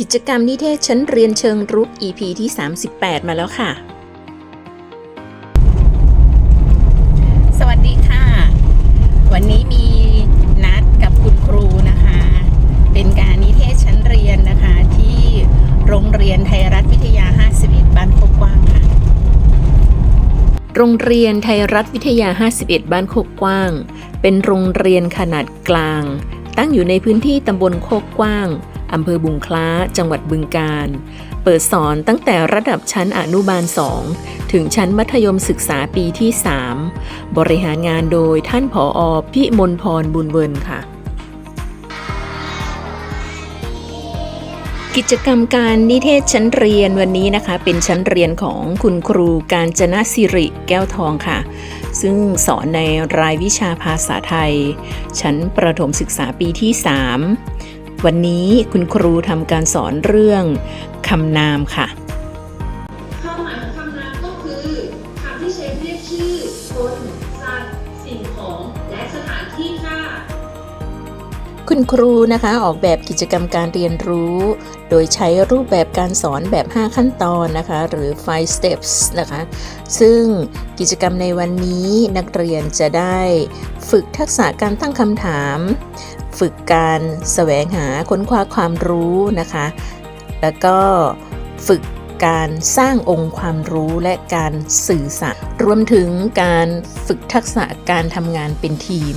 กิจกรรมนิเทศชั้นเรียนเชิงรุก EP ที่ 38 มาแล้วค่ะ สวัสดีค่ะ วันนี้มีนัดกับคุณครูนะคะ เป็นการนิเทศชั้นเรียนนะคะ ที่โรงเรียนไทยรัฐวิทยา 51 บ้านโคกกว้างค่ะ โรงเรียนไทยรัฐวิทยา 51 บ้านโคกกว้าง เป็นโรงเรียนขนาดกลาง ตั้งอยู่ในพื้นที่ตำบลโคกกว้าง อำเภอบุงคล้า จังหวัดบึงกาฬเปิดสอนตั้งแต่ระดับชั้นอนุบาล 2 ถึงชั้นมัธยมศึกษาปีที่ 3 บริหารงานโดยท่านผออพิมลพรบุญเวินค่ะ กิจกรรมการนิเทศชั้นเรียนวันนี้นะคะ เป็นชั้นเรียนของคุณครูการจนะสิริแก้วทองค่ะซึ่งสอนในรายวิชาภาษาไทย ชั้นประถมศึกษาปีที่ 3 วันนี้คุณครูทำการสอนเรื่องคำนามค่ะ คุณครูนะคะออกแบบกิจกรรมการเรียนรู้ โดยใช้รูปแบบการสอนแบบ 5 ขั้นตอนนะคะ หรือ five steps นะคะ ซึ่งกิจกรรมในวันนี้นักเรียนจะได้ฝึกทักษะการตั้งคำถาม ฝึกการแสวงหาค้นคว้าความรู้นะคะ แล้วก็ฝึกการสร้างองค์ความรู้และการสื่อสาร รวมถึงการฝึกทักษะการทำงานเป็นทีม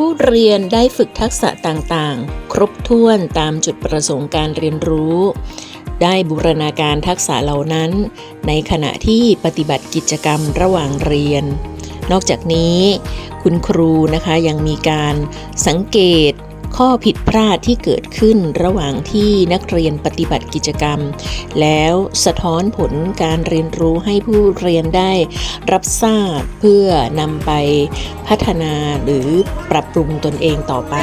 ผู้เรียนได้ฝึกทักษะต่างๆ ครบถ้วนตามจุดประสงค์การเรียนรู้ ได้บูรณาการทักษะเหล่านั้น ในขณะที่ปฏิบัติกิจกรรมระหว่างเรียน นอกจากนี้ คุณครูนะคะยังมีการสังเกต ข้อผิดพลาดที่เกิดขึ้นระหว่างที่นักเรียนปฏิบัติกิจกรรม แล้วสะท้อนผลการเรียนรู้ให้ผู้เรียนได้รับทราบเพื่อนำไปพัฒนาหรือปรับปรุงตนเองต่อไป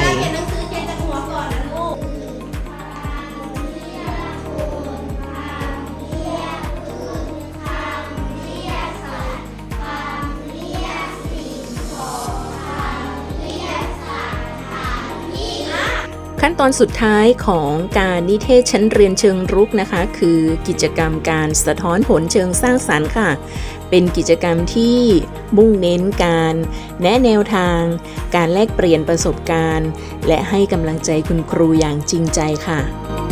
ขั้นตอนสุดท้ายของการนิเทศชั้นเรียนเชิงรุกนะคะ คือกิจกรรมการสะท้อนผลเชิงสร้างสรรค์ค่ะ เป็นกิจกรรมที่มุ่งเน้นการแนะแนวทาง การแลกเปลี่ยนประสบการณ์ และให้กำลังใจคุณครูอย่างจริงใจค่ะ